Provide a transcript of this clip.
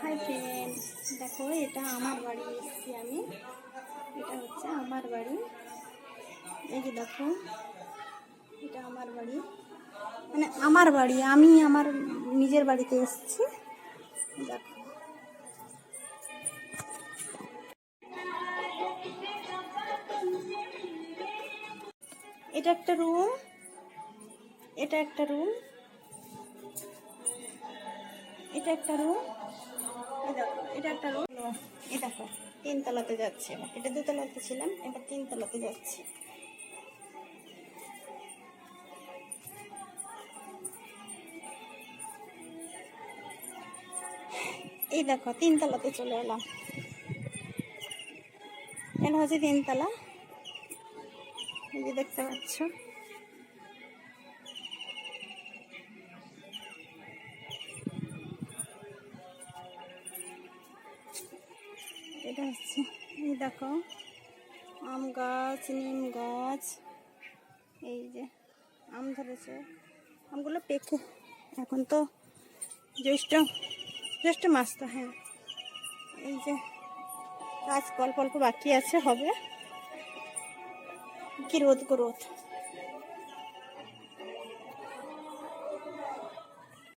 Hi friend, দেখো, এটা আমার বাড়ি, এসেছি আমি। এটা হচ্ছে আমার বাড়ি। এই যে দেখো, এটা আমার বাড়ি। মানে আমার বাড়ি, আমি আমার নিজের বাড়িতে এসেছি। দেখো। এটা একটা রুম। এটা একটা রুম। এটা একটা রুম। এটা একটা তিনতলাতে যাচ্ছে। এটা দুতলাতে ছিলাম, এবার তিনতলাতে যাচ্ছি। এই দেখো তিনতলাতে চলে এলাম। এটা হচ্ছে তিনতলা এই যে দেখতে পাচ্ছ। এটা হচ্ছে, এই দেখো, আম গাছ, নিম গাছ, এই যে আম ধরেছে। আমগুলো পেকে, এখন তো জ্যৈষ্ঠ জ্যৈষ্ঠ মাস তো হ্যাঁ। এই যে গাছ অল্প অল্প বাকি আছে, হবে। কি রোদ গো রোদ।